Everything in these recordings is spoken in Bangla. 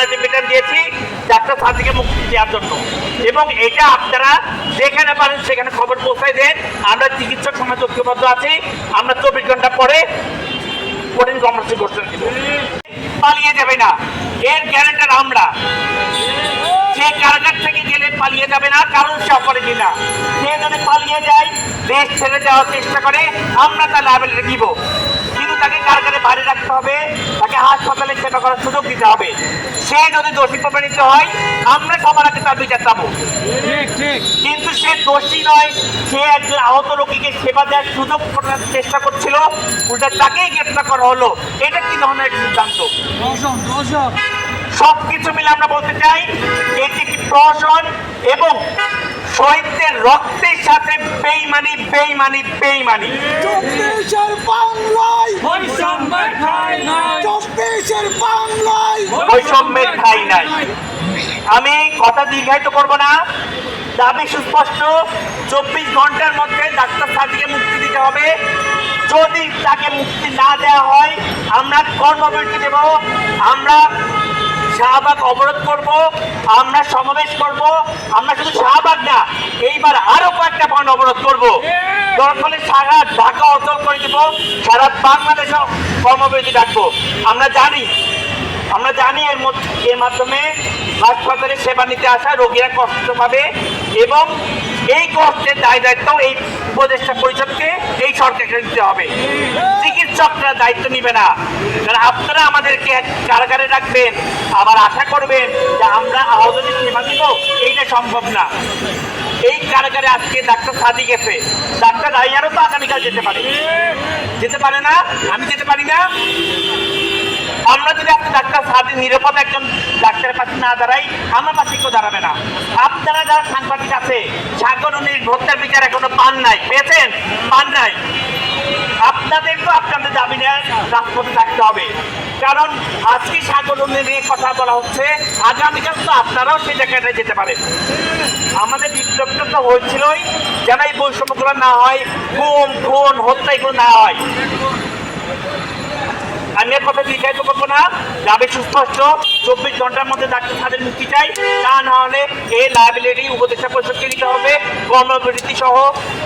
আলটিমেটাম দিয়েছি ডাক্তার সাদিকে মুক্তি দেওয়ার জন্য। এবং এটা আপনারা যেখানে পারেন সেখানে খবর পৌঁছায় দেন। আমরা চিকিৎসক সমাজ ঐক্যবদ্ধ আছি। আমরা চব্বিশ ঘণ্টা পরে কঠিন কর্মসূচি ঘোষণা দিব। পালিয়ে যাবে না। এর গ্যারেন্টার আমরা। সে কারাগার থেকে গেলে পালিয়ে যাবে না, কারণ সে অপরাধী না। সে যদি পালিয়ে যায়, দেশ ছেড়ে যাওয়ার চেষ্টা করে, আমরা তার লাইবিলিটি দিব তাকে বাইরে রাখতে হবে তাকে হাসপাতালে সেবা করার সুযোগ দিতে হবে। সে যদি দোষী প্রমাণিত হয় আমরা সবার আগে তার বিচার চাবো কিন্তু সে দোষী নয় সে একজন আহত রোগীকে সেবা দেওয়ার সুযোগ করার চেষ্টা করছিল উল্টা তাকেই গ্রেপ্তার করা হলো। এটা কি ধরনের সিদ্ধান্ত? দর্শক সবকিছু মিলে আমরা বলতে চাই এটি একটি প্রহসন এবং শহীদদের রক্তের সাথে বেইমানি বেইমানি বেইমানি। বাংলায়। বৈষম্যের ঠাঁই নাই। আমি কথা দীর্ঘায়িত করব না। দাবি সুস্পষ্ট। চব্বিশ ঘণ্টার মধ্যে ডাক্তার সাদিকে মুক্তি দিতে হবে। যদি তাকে মুক্তি না দেওয়া হয় আমরা কর্মবিরতি দেব। আমরা শাহবাগ অবরোধ করব। আমরা সমাবেশ করব। আমরা শুধু শাহবাগ না এইবার আরও কয়েকটা পয়েন্ট অবরোধ করব। হলে সারা ঢাকা অচল করে দেব, সারা বাংলাদেশে কর্মবিরতি ডাকবো আমরা জানি আমরা জানি এর মধ্যে, এর মাধ্যমে হাসপাতালে সেবা নিতে আসা রোগীরা কষ্ট পাবে এবং এই কষ্টের দায় দায়িত্ব এই উপদেষ্টা পরিষদকে এই সরকারকে দিতে হবে। চিকিৎসকরা দায়িত্ব নিবে না। কারণ আপনারা আমাদেরকে কারাগারে রাখবেন, আবার আশা করবেন যে আমরা আহতদের সেবা দিব এইটা সম্ভব না। এই কারাগারে আজকে ডাক্তার সাদি গেছে। ডাক্তার রাইয়ারও তো আগামীকাল যেতে পারে। যেতে পারে না? আমি যেতে পারি না? সাদি নিরাপদ একজন ডাক্তারের পাশে না দাঁড়াই, আমার পাশে কেউ দাঁড়াবে না। আপনারা যারা সাংবাদিক আছে সাগরণীর হত্যার বিচার এখনও পান নাই। পেয়েছেন? পান নাই। আপনাদের তো আপনাদের দাবি নিয়ে রাজপথে থাকতে হবে। কারণ আজকে সাগরণী নিয়ে কথা বলা হচ্ছে, আগামীকাল তো আপনারাও সেই জায়গাটায় যেতে পারেন। আমাদের বিপ্লবটা তো হয়েছিলই, যেন এই বৈষম্যগুলো না হয়, খুন খুন হত্যা এগুলো না হয়। আমি এর কথা দীর্ঘায়িত করব না। যাবে সুস্পষ্ট। চব্বিশ ঘণ্টার মধ্যে তাদের মুক্তি চাই। তা না হলে এই লাইবিলিটি উপদেষ্টা পরিষদকে নিতে হবে। কর্মবিরতি সহ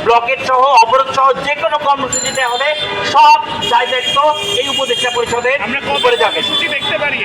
ব্লকেট সহ অবরোধ সহ যে কোনো কর্মসূচিতে হলে সব দায় দায়িত্ব এই উপদেষ্টা পরিষদের আমরা করে যাবে। দেখতে পারি?